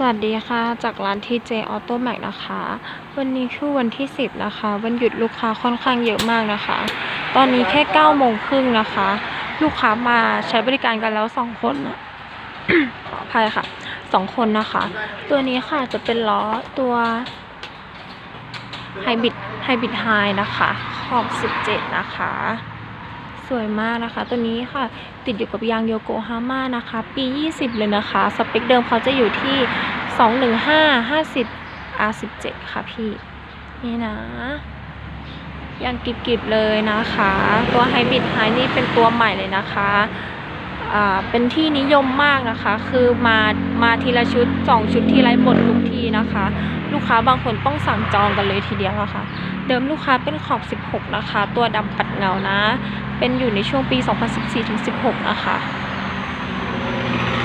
สวัสดีค่ะ จากร้าน TJ Auto Max นะคะ วันนี้คือวันที่ 10 นะคะ วันหยุดลูกค้าค่อนข้างเยอะมากนะคะ ตอนนี้แค่9โมงครึ่งนะคะ ลูกค้ามาใช้บริการกันแล้ว 2 คนขออภัยค่ะ 2 คนนะคะ ตัวนี้ค่ะจะเป็นล้อตัว Hybrid Hybrid High นะคะ ขอบ 17 นะคะ สวยมากนะคะ ตัวนี้ค่ะติดอยู่กับยางโยโกฮาม่านะคะ ปี 20 เลยนะคะ สเปคเดิมเขาจะอยู่ที่ 215 50 R17 ค่ะพี่ นี่นะยังกริบๆเลยนะคะ ตัวไฮบริดไฮนี่เป็นตัวใหม่เลยนะคะ เป็นที่นิยมมากนะคะ คือมามาทีละชุด 2 ชุดที่ไร้หมดทุกทีนะคะ ลูกค้าบางคนต้องสั่งจองกันเลยทีเดียวะค่ะเดิมลูกค้าเป็นขอบ 16 นะคะ ตัวดำปัดเงานะ เป็นอยู่ในช่วงปี 2014-16 นะคะ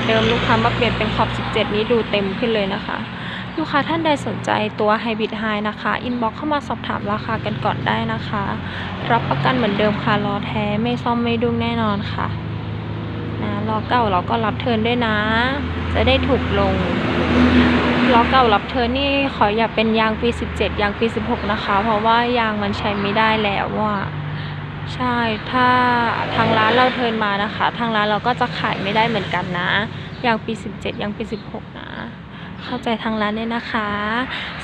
เดิมลูกค้ามาเปลี่ยนเป็นขอบ 17 นี้ดูเต็มขึ้นเลยนะคะ ลูกค้าท่านใดสนใจตัว Hybrid High นะคะอินบ็อกเข้ามาสอบถามราคากันก่อนได้นะคะ รับประกันเหมือนเดิมค่ะล้อแท้ไม่ซ่อมไม่ดุ้งแน่นอนค่ะ นะล้อเก่าเราก็รับเทินด้วยนะ จะได้ถูกลงล้อเก่ารับเทินนี่ขออย่าเป็นยางปี 17 ยางปี 16 นะคะ เพราะว่ายางมันใช้ไม่ได้แล้วว่าใช่ถ้าทางร้านเราเทินมานะคะ ทางร้านเราก็จะขายไม่ได้เหมือนกันนะยางปี 17 ยางปี 16 นะเข้าใจทางร้านด้วยนะคะ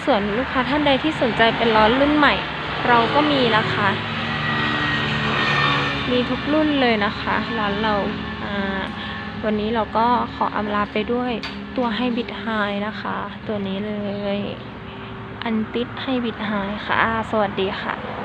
ส่วนลูกค้าท่านใดที่สนใจเป็นล้อรุ่นใหม่ เราก็มีนะคะ มีทุกรุ่นเลยนะคะ ร้านเรา วันนี้เราก็ขออำลาไปด้วยตัวให้บิดไฮนะคะ ตัวนี้เลย อันติดให้บิดไฮค่ะ สวัสดีค่ะ